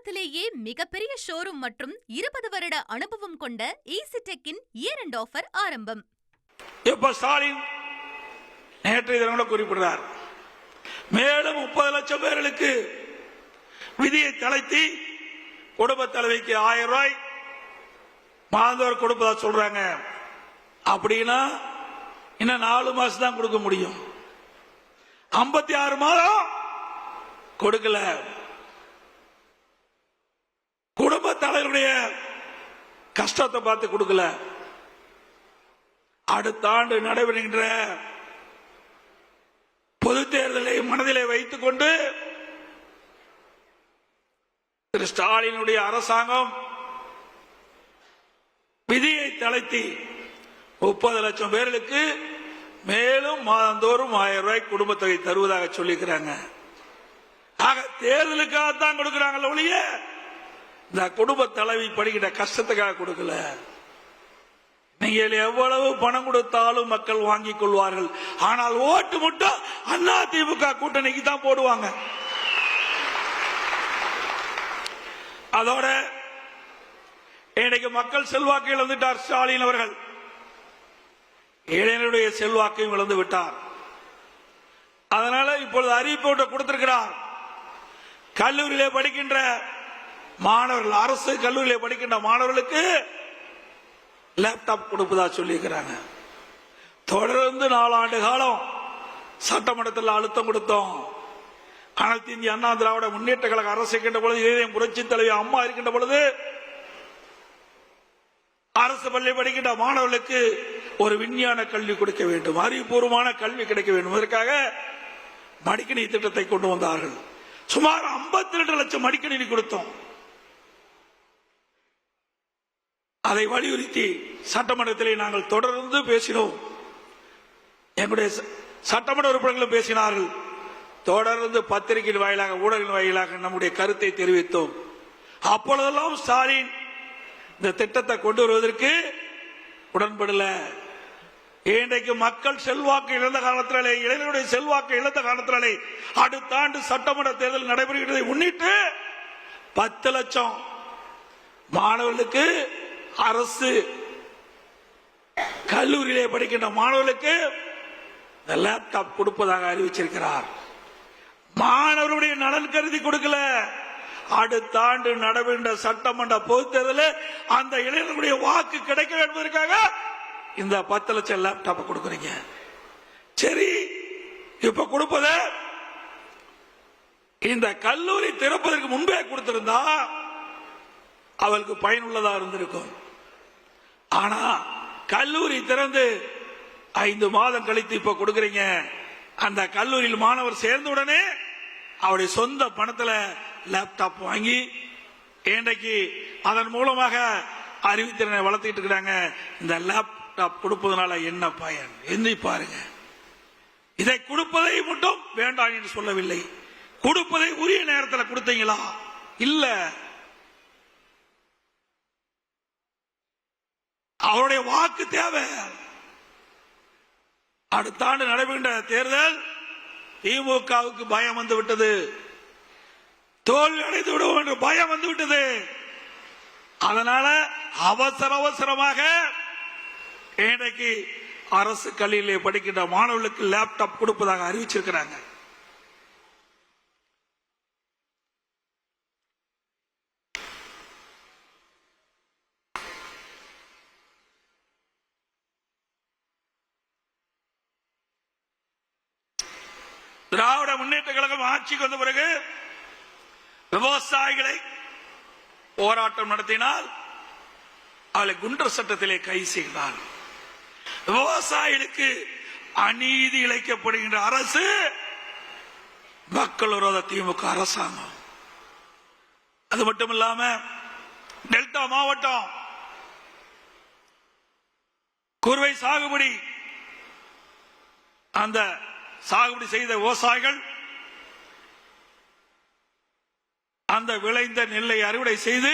உலகத்திலேயே மிகப்பெரிய ஷோரூம் மற்றும் இருபது வருட அனுபவம் கொண்ட ஈசிடெக்கின் இயர் அண்ட் ஆஃபர் ஆரம்பம். இப்ப ஸ்டாலின் நேற்றைய தினம் கூட குறிப்பிடுறார். மேலும் முப்பது லட்சம் பேர்களுக்கு விதியை தளர்த்தி குடும்ப தலைவிக்கு ஆயிரம் ரூபாய் மாதந்தோறும் கொடுப்பதா சொல்றாங்க. அப்படின்னா இன்னும் நாலு மாசம் தான் கொடுக்க முடியும். ஐம்பத்தி ஆறு மாதம் கொடுக்கல. குடும்ப தலைவருடைய கஷ்டத்தை பார்த்து கொடுக்கல. அடுத்த ஆண்டு நடைபெறுகின்ற பொது தேர்தலை மனதிலே வைத்துக் கொண்டு திரு ஸ்டாலினுடைய அரசாங்கம் விதியை தளர்த்தி முப்பது லட்சம் பேர்களுக்கு மேலும் மாதந்தோறும் ஆயிரம் ரூபாய் குடும்ப தொகை தருவதாக சொல்லியிருக்கிறாங்க. ஆக தேர்தலுக்காகத்தான் கொடுக்கிறாங்களே ஒழிய இந்த குடும்ப தலைவி படிக்கிற கஷ்டத்துக்காக கொடுக்கல. நீங்கள் எவ்வளவு பணம் கொடுத்தாலும் மக்கள் வாங்கிக் கொள்வார்கள். ஆனால் ஓட்டு மட்டும் அண்ணா திமுக கூட்டணிக்கு தான் போடுவாங்க. அதோட இன்னைக்கு மக்கள் செல்வாக்கு இழந்துட்டார் ஸ்டாலின் அவர்கள். இளைஞருடைய செல்வாக்கையும் இழந்து விட்டார். அதனால இப்பொழுது அறிவிப்பு கொடுத்திருக்கிறார். கல்லூரியிலே படிக்கின்ற மாணவர்கள் அரசு கல்லூரியில் படிக்கின்ற மாணவர்களுக்கு லேப்டாப் கொடுப்பதா சொல்லியிருக்கிறாங்க. தொடர்ந்து நாலாண்டு காலம் சட்டமன்றத்தில் அழுத்தம் கொடுத்தோம். அனைத்து இந்திய அண்ணா திராவிட முன்னேற்ற கழக அரசு இருக்கின்ற பொழுது இதயம் புரட்சி தலைவி அம்மா இருக்கின்ற பொழுது அரசு பள்ளி படிக்கின்ற மாணவர்களுக்கு ஒரு விஞ்ஞான கல்வி கொடுக்க வேண்டும் அறிவுபூர்வமான கல்வி கிடைக்க வேண்டும். இதற்காக மடிக்கணி திட்டத்தை கொண்டு வந்தார்கள். சுமார் 52 ரெண்டு லட்சம் மடிக்கணினி கொடுத்தோம். அதை வலியுறுத்தி சட்டமன்றத்திலே நாங்கள் தொடர்ந்து பேசினோம். எங்களுடைய ச- சட்டமன்ற உறுப்பினர்களும் பேசினார்கள். தொடர்ந்து பத்திரிகையின் வாயிலாக ஊடகங்களின் வாயிலாக நம்முடைய கருத்தை தெரிவித்தோம். அப்பொழுதெல்லாம் ஸ்டாலின் இந்த திட்டத்தை கொண்டு வருவதற்கு உடன்படல. இன்றைக்கு மக்கள் செல்வாக்கு இழந்த காலத்திலே இளைஞருடைய செல்வாக்கு இழந்த காலத்திலே அடுத்த ஆண்டு சட்டமன்ற தேர்தல் நடைபெறுகிறதை முன்னிட்டு பத்து லட்சம் மாணவர்களுக்கு அரசு கல்லூரியிலே படிக்கின்ற மாணவர்களுக்கு லேப்டாப் கொடுப்பதாக அறிவிச்சிருக்கிறார். மாணவருடைய நலன் கருதி கொடுக்கல. அடுத்த ஆண்டு நடைபெற்ற சட்டமன்ற பொதுத் தேர்தலில் அந்த இளைஞர்களுடைய வாக்கு கிடைக்க வேண்டும் என்பதற்காக இந்த பத்து லட்சம் லேப்டாப் கொடுக்குறீங்க. சரி இப்ப கொடுப்பத இந்த கல்லூரி திறப்பதற்கு முன்பே கொடுத்திருந்தா அவளுக்கு பயனுள்ளதா இருந்திருக்கும். ஆனா கல்லூரி திறந்து ஐந்து மாதம் கழித்து இப்ப கொடுக்கறீங்க. அந்த கல்லூரியில் மாணவர் சேர்ந்த உடனே அவருடைய சொந்த பணத்துல லேப்டாப் வாங்கி இன்றைக்கு அதன் மூலமாக அறிவுத்திறனை வளர்த்துக்கிட்டு இருக்கிறாங்க. இந்த லேப்டாப் கொடுப்பதனால என்ன பயன்? எண்ணி பாருங்க. இதை கொடுப்பதை மட்டும் வேண்டாம் என்று சொல்லவில்லை. கொடுப்பதை உரிய நேரத்தில் கொடுத்தீங்களா? இல்லை. அவருடைய வாக்கு தேவை. அடுத்த ஆண்டு நடைபெறுகின்ற தேர்தல் திமுகவுக்கு பயம் வந்து விட்டது. தோல்வி அடைந்து விடுவோம் என்று பயம் வந்து விட்டது. அதனால அவசர அவசரமாக இன்றைக்கு அரசு கல்வியிலே படிக்கின்ற மாணவர்களுக்கு லேப்டாப் கொடுப்பதாக அறிவிச்சிருக்கிறாங்க. திராவிட முன்னேற்ற கழகம் ஆட்சிக்கு வந்த பிறகு விவசாயிகளை போராட்டம் நடத்தினால் அவளை குண்டர் சட்டத்திலே கை செய்தார். விவசாயிகளுக்கு அநீதி இழைக்கப்படுகின்ற அரசு மக்கள் விரோத திமுக அரசாங்கம். அது மட்டும் இல்லாம டெல்டா மாவட்டம் குறுவை சாகுபடி அந்த சாகுபடி செய்த விவசாயிகள் அந்த விளைந்த நெல்லை அறுவடை செய்து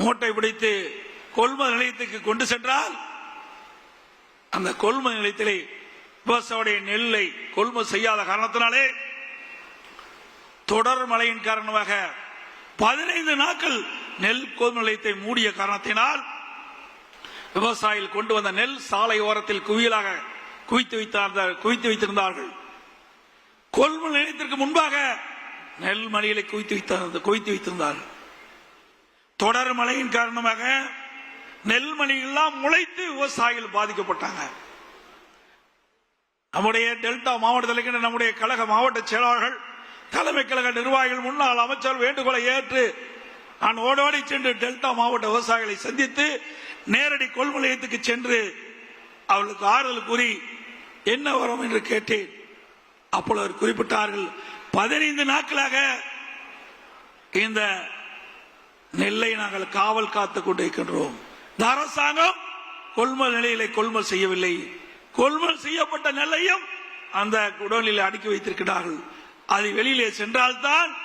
மூட்டை பிடித்து கொள்முதல் நிலையத்துக்கு கொண்டு சென்றால் அந்த கொள்முதல் நிலையத்திலே விவசாயுடைய நெல்லை கொள்முதல் செய்யாத காரணத்தினாலே தொடர் மழையின் காரணமாக பதினைந்து நாட்கள் நெல் கொள்முதல் நிலையத்தை மூடிய காரணத்தினால் விவசாயிகள் கொண்டு வந்த நெல் சாலை ஓரத்தில் குவியலாக குவித்து வைத்தார்கள் குவித்து வைத்திருந்தார்கள். கொள்முதல் நிலையத்திற்கு முன்பாக நெல் மணிகளை குவித்து வைத்த குவித்து வைத்திருந்தார்கள் தொடர் மழையின் காரணமாக நெல் மணிகள்லாம் முளைத்து விவசாயிகள் பாதிக்கப்பட்டாங்க. நம்முடைய டெல்டா மாவட்டத்தில் இருக்கின்ற நம்முடைய கழக மாவட்ட செயலாளர்கள் தலைமை கழக நிர்வாகிகள் முன்னாள் அமைச்சர் வேண்டுகோளை ஏற்று நான் ஓடோடி சென்று டெல்டா மாவட்ட விவசாயிகளை சந்தித்து நேரடி கொள்முதல் நிலையத்துக்கு சென்று அவர்களுக்கு ஆறுதல் கூறி என்ன வரும் என்று கேட்டேன். அப்பொழுது அவர் குறிப்பிட்டார்கள் பதினைந்து நாட்களாக இந்த நெல்லை நாங்கள் காவல் காத்துக் கொண்டிருக்கின்றோம். இந்த அரசாங்கம் கொள்முதல் நிலையிலே கொள்முதல் செய்யவில்லை. கொள்முதல் செய்யப்பட்ட நெல்லையும் அந்த குடோனில் அடுக்கி வைத்திருக்கிறார்கள். அது வெளியிலே சென்றால்தான்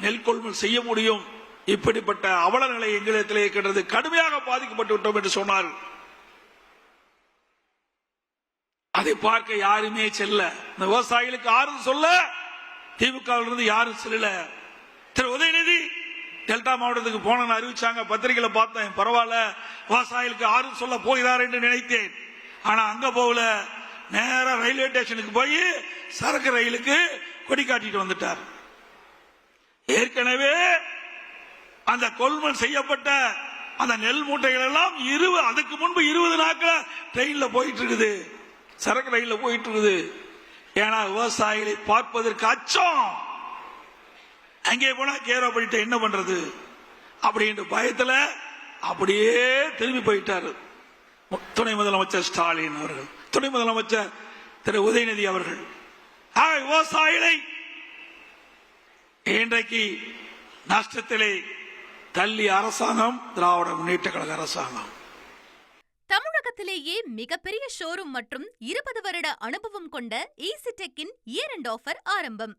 நெல் கொள்முதல் செய்ய முடியும். இப்படிப்பட்ட அவல நிலை எங்களிடத்தில் இருக்கின்றது கடுமையாக பாதிக்கப்பட்டு விட்டோம் என்று சொன்னார்கள் அதை பார்க்க யாருமே செல்ல. இந்த விவசாயிகளுக்கு ஆறுதல் சொல்ல திமுக யாரும் செல்லல. திரு உதயநிதி டெல்டா மாவட்டத்துக்கு போனன்னு அறிவிச்சாங்க. பத்திரிகையில பார்த்தேன். பரவாயில்ல. விவசாயிகளுக்கு ஆறுதல் சொல்ல போகிறார் என்று நினைத்தேன். ஆனா அங்க போகல. நேர ரயில்வே ஸ்டேஷனுக்கு போய் சரக்கு ரயிலுக்கு கொடி காட்டிட்டு வந்துட்டார். ஏற்கனவே அந்த கொள்முதல் செய்யப்பட்ட அந்த நெல் மூட்டைகள் எல்லாம் இருபது அதுக்கு முன்பு இருபது நாட்கள் ட்ரெயின்ல போயிட்டு இருக்குது. சரக்கு ரயில்ல போயிட்டு இருக்குது. ஏன்னா விவசாயிகளை பார்ப்பதற்கு அச்சம். அங்கே போனா கேரோ பண்ணிட்டு என்ன பண்றது? அப்படின்ற பயத்துல அப்படியே திரும்பி போயிட்டாரு. துணை முதலமைச்சர் ஸ்டாலின் அவர்கள். துணை முதலமைச்சர் திரு உதயநிதி அவர்கள். விவசாயிகளை இன்றைக்கு நஷ்டத்திலே தள்ளி அரசாங்கம் திராவிட முன்னேற்ற கழக அரசாங்கம். உலகத்திலேயே மிகப்பெரிய ஷோரூம் மற்றும் இருபது வருட அனுபவம் கொண்ட ஈசிடெக்கின் இயர் எண்ட் ஆஃபர் ஆரம்பம்.